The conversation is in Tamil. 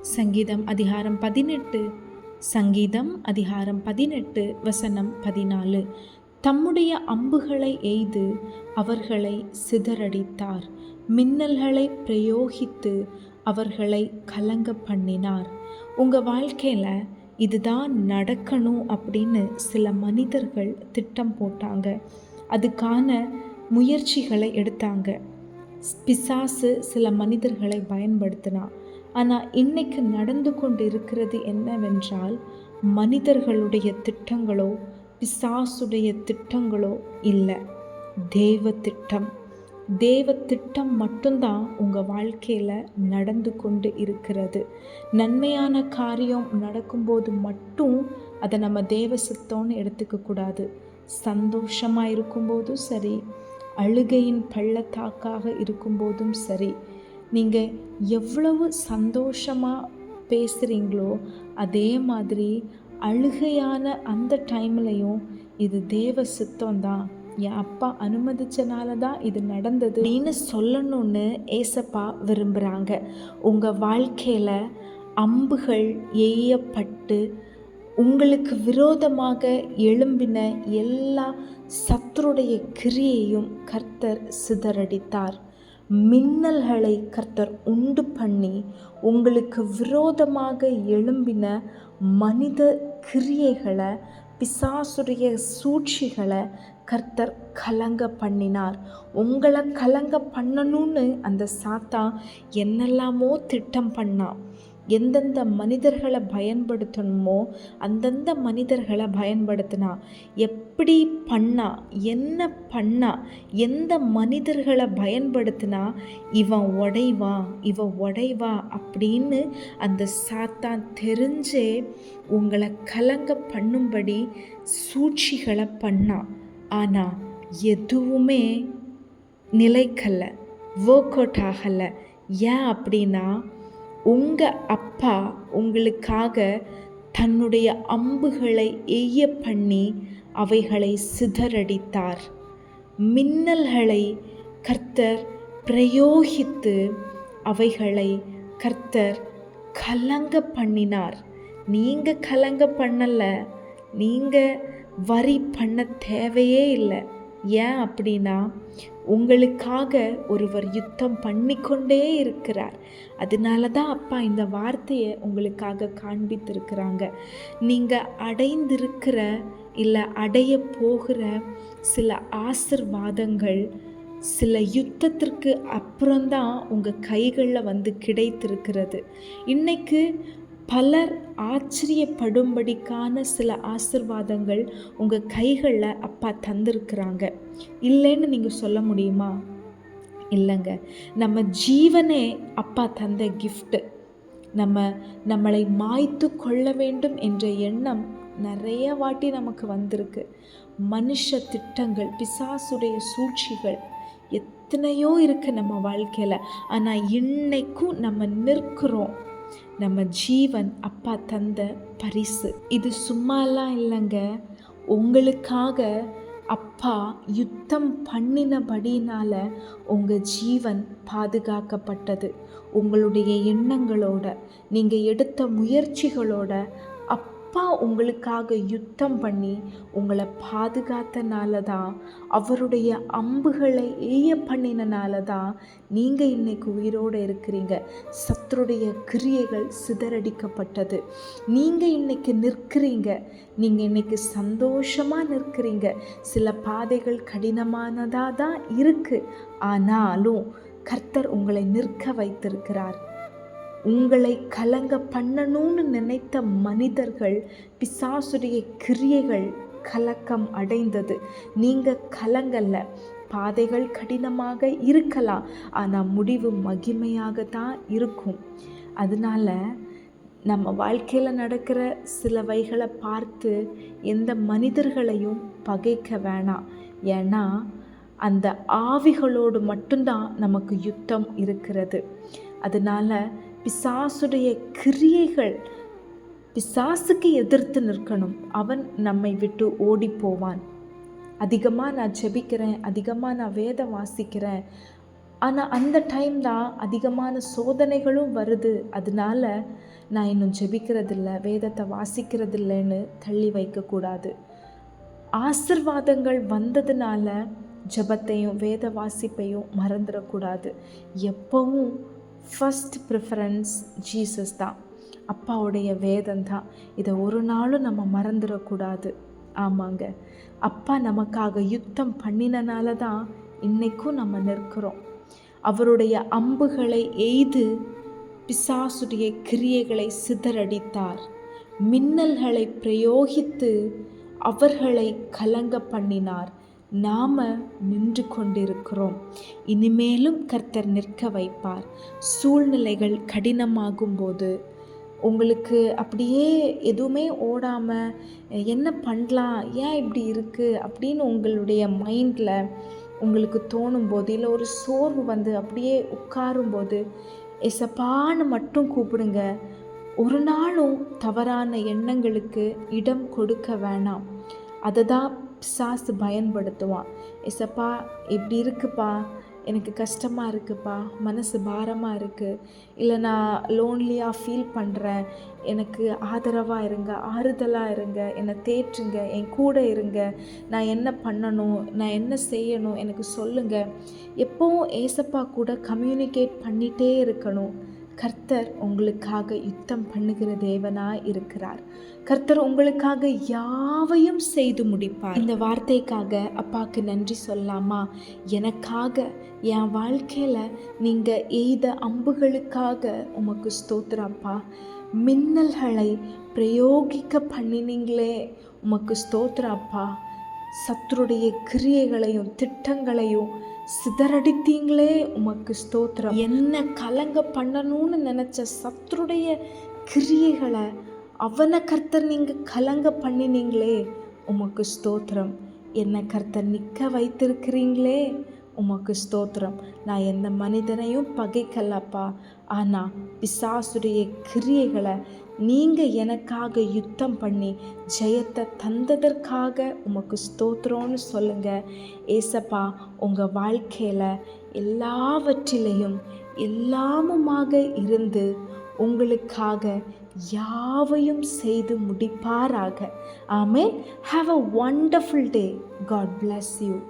சங்கீதம் அதிகாரம் பதினெட்டு. சங்கீதம் அதிகாரம் பதினெட்டு வசனம் பதினாலு. தம்முடைய அம்புகளை எய்து அவர்களை சிதறடித்தார். மின்னல்களை பிரயோகித்து அவர்களை கலங்க பண்ணினார். உங்கள் வாழ்க்கையில் இதுதான் நடக்கணும் அப்படின்னு சில மனிதர்கள் திட்டம் போட்டாங்க. அதுக்கான முயற்சிகளை எடுத்தாங்க. பிசாசு சில மனிதர்களை பயன்படுத்தினான். ஆனால் இன்னைக்கு நடந்து கொண்டு இருக்கிறது என்னவென்றால் மனிதர்களுடைய திட்டங்களோ பிசாசுடைய திட்டங்களோ இல்லை. தேவ திட்டம் தேவ திட்டம் மட்டும்தான் உங்கள் வாழ்க்கையில் நடந்து கொண்டு இருக்கிறது. நன்மையான காரியம் நடக்கும்போது மட்டும் அதை நம்ம தேவ சித்தம்னு எடுத்துக்கக்கூடாது சந்தோஷமாக இருக்கும்போதும் சரி அழுகையின் பள்ளத்தாக்காக இருக்கும்போதும் சரி நீங்கள் எவ்வளவு சந்தோஷமாக பேசுகிறீங்களோ அதே மாதிரி அழுகையான அந்த டைம்லையும் இது தேவ சித்தம் தான் என் அப்பா அனுமதிச்சனால தான் இது நடந்தது அப்படின்னு சொல்லணும்னு ஏசப்பா விரும்புகிறாங்க உங்கள் வாழ்க்கையில் அம்புகள் எய்யப்பட்டு உங்களுக்கு விரோதமாக எழும்பின எல்லா சத்துருடைய கிரியையும் கர்த்தர் சிதறடித்தார். மின்னல்களை கர்த்தர் உண்டு பண்ணி உங்களுக்கு விரோதமாக எழும்பின மனித கிரியைகளை பிசாசுடைய சூழ்ச்சிகளை கர்த்தர் கலங்க பண்ணினார். உங்களை கலங்க பண்ணணும்னு அந்த சாத்தா என்னெல்லாமோ திட்டம் பண்ணான். எந்தெந்த மனிதர்களை பயன்படுத்தணுமோ அந்தந்த மனிதர்களை பயன்படுத்தினா எப்படி பண்ணா என்ன பண்ணா எந்த மனிதர்களை பயன்படுத்தினா இவன் உடைவா இவன் உடைவா அப்படின்னு அந்த சாத்தான் தெரிஞ்சே உங்களை கலங்க பண்ணும்படி சூழ்ச்சிகளை பண்ணான் ஆனால் எதுவுமே நிலைக்கல்ல ஒர்க் அவுட் ஆகலை. ஏன் அப்படின்னா உங்கள் அப்பா உங்களுக்காக தன்னுடைய அம்புகளை எய்ய பண்ணி அவைகளை சிதறடித்தார். மின்னல்களை கர்த்தர் பிரயோகித்து அவைகளை கர்த்தர் கலங்க பண்ணினார். நீங்கள் கலங்க பண்ணலை நீங்கள் வரி பண்ண தேவையே இல்லை. ஏன் அப்படின்னா உங்களுக்காக ஒருவர் யுத்தம் பண்ணிக்கொண்டே இருக்கிறார். அதனால தான் அப்பா இந்த வார்த்தையை உங்களுக்காக காண்பித்திருக்கிறாங்க. நீங்கள் அடைந்திருக்கிற இல்லை அடைய போகிற சில ஆசிர்வாதங்கள் சில யுத்தத்திற்கு அப்புறம்தான் உங்கள் கைகளில் வந்து கிடைத்திருக்கிறது. இன்றைக்கு பலர் ஆச்சரியப்படும்படிக்கான சில ஆசிர்வாதங்கள் உங்கள் கைகளில் அப்பா தந்திருக்கிறாங்க. இல்லைன்னு நீங்கள் சொல்ல முடியுமா? இல்லைங்க. நம்ம ஜீவனே அப்பா தந்த கிஃப்ட்டு நம்ம நம்மளை மாய்த்து கொள்ள வேண்டும் என்ற எண்ணம் நிறைய வாட்டி நமக்கு வந்திருக்கு. மனுஷ திட்டங்கள் பிசாசுடைய சூழ்ச்சிகள் எத்தனையோ இருக்குது நம்ம வாழ்க்கையில். ஆனால் இன்னைக்கும் நம்ம நிற்கிறோம். நம்ம ஜீவன் அப்பா தந்த பரிசு. இது சும்மாலாம் இல்லைங்க. உங்களுக்காக அப்பா யுத்தம் பண்ணினபடினால உங்கள் ஜீவன் பாதுகாக்கப்பட்டது. உங்களுடைய எண்ணங்களோட நீங்கள் எடுத்த முயற்சிகளோட அப்பா உங்களுக்காக யுத்தம் பண்ணி உங்களை பாதுகாத்தனால தான் அவருடைய அம்புகளை ஏய பண்ணினனால தான் நீங்கள் இன்னைக்கு உயிரோடு இருக்கிறீங்க. சத்துருடைய கிரியைகள் சிதறடிக்கப்பட்டது. நீங்கள் இன்னைக்கு நிற்கிறீங்க. நீங்கள் இன்னைக்கு சந்தோஷமாக நிற்கிறீங்க. சில பாதைகள் கடினமானதாக தான் இருக்குது ஆனாலும் கர்த்தர் உங்களை நிற்க வைத்திருக்கிறார். உங்களை கலங்க பண்ணணும்னு நினைத்த மனிதர்கள் பிசாசுடைய கிரியைகள் கலக்கம் அடைந்தது. நீங்கள் கலங்கல்ல. பாதைகள் கடினமாக இருக்கலாம். ஆனால் முடிவு மகிமையாக தான் இருக்கும். அதனால் நம்ம வாழ்க்கையில் நடக்கிற சிலவைகளை பார்த்து எந்த மனிதர்களையும் பகைக்க வேணாம். ஏன்னா அந்த ஆவிகளோடு மட்டும்தான் நமக்கு யுத்தம் இருக்கிறது. அதனால் பிசாசுடைய கிரியைகள் பிசாசுக்கு எதிர்த்து நிற்கணும். அவன் நம்மை விட்டு ஓடி போவான் அதிகமாக நான் ஜெபிக்கிறேன் அதிகமாக நான் வேதம் வாசிக்கிறேன். ஆனால் அந்த டைம் தான் அதிகமான சோதனைகளும் வருது. அதனால நான் இன்னும் ஜெபிக்கிறதில்ல வேதத்தை வாசிக்கிறதில்லைன்னு தள்ளி வைக்கக்கூடாது. ஆசிர்வாதங்கள் வந்ததுனால ஜெபத்தையும் வேத வாசிப்பையும் மறந்துடக்கூடாது. எப்பவும் ஃபஸ்ட் ப்ரிஃபரன்ஸ் ஜீசஸ் தான். அப்பாவுடைய வேதம் தான். இதை ஒரு நாளும் நம்ம மறந்துடக்கூடாது. ஆமாங்க. அப்பா நமக்காக யுத்தம் பண்ணினனால தான் இன்றைக்கும் நம்ம நிற்கிறோம். அவருடைய அம்புகளை எய்து பிசாசுடைய கிரியைகளை சிதறடித்தார். மின்னல்களை பிரயோகித்து அவர்களை கலங்க பண்ணினார். நாம நின்று கொண்டிருக்கிறோம். இனிமேலும் கர்த்தர் நிற்க வைப்பார். சூழ்நிலைகள் கடினமாகும் போது உங்களுக்கு அப்படியே எதுவுமே ஓடாமல் என்ன பண்ணலாம்? ஏன் இப்படி இருக்குது அப்படின்னு உங்களுடைய மைண்டில் உங்களுக்கு தோணும் போது இல்லை ஒரு சோர்வு வந்து அப்படியே உட்காரும்போது எசப்பான்னு மட்டும் கூப்பிடுங்க. ஒரு நாளும் தவறான எண்ணங்களுக்கு இடம் கொடுக்க வேணாம். அதை தான் பிசாசு பயன்படுத்துவான். எசப்பா இப்படி இருக்குப்பா. எனக்கு கஷ்டமாக இருக்குப்பா. மனசு பாரமாக இருக்குது இல்லை நான் லோன்லியாக ஃபீல் பண்ணுறேன் எனக்கு ஆதரவாக இருங்க ஆறுதலாக இருங்க. என்னை தேற்றுங்க என் கூட இருங்க. நான் என்ன பண்ணணும்? நான் என்ன செய்யணும்? எனக்கு சொல்லுங்கள் எப்போவும் ஏசப்பா கூட கம்யூனிகேட் பண்ணிகிட்டே இருக்கணும். கர்த்தர் உங்களுக்காக யுத்தம் பண்ணுகிற தேவனாய் இருக்கிறார். கர்த்தர் உங்களுக்காக யாவையும் செய்து முடிப்பார். இந்த வார்த்தைக்காக அப்பாவுக்கு நன்றி சொல்லாமா எனக்காக என் வாழ்க்கையில் நீங்கள் எய்த அம்புகளுக்காக உமக்கு ஸ்தோத்திரப்பா மின்னல்களை பிரயோகிக்க பண்ணினீங்களே உமக்கு ஸ்தோத்திரப்பா சத்துருடைய கிரியைகளையும் திட்டங்களையும் சிதறடித்தீங்களே உமக்கு ஸ்தோத்திரம். என்ன கலங்க பண்ணணும்னு நினச்ச சத்துருடைய கிரியைகளை அவனை கர்த்தர் நீங்கள் கலங்க பண்ணினீங்களே உமக்கு ஸ்தோத்திரம். என்னை கர்த்தர் நிற்க வைத்திருக்கிறீங்களே உமக்கு ஸ்தோத்திரம். நான் எந்த மனிதனையும் பகைக்கலப்பா. ஆனால் பிசாசுடைய கிரியைகளை நீங்கள் எனக்காக யுத்தம் பண்ணி ஜெயத்தை தந்ததற்காக உமக்கு ஸ்தோத்திரம்னு சொல்லுங்கள் ஏசப்பா உங்கள் வாழ்க்கையில் எல்லாவற்றிலையும் எல்லாமுமாக இருந்து உங்களுக்காக யாவையும் செய்து முடிப்பாராக. Amen have a wonderful day God bless you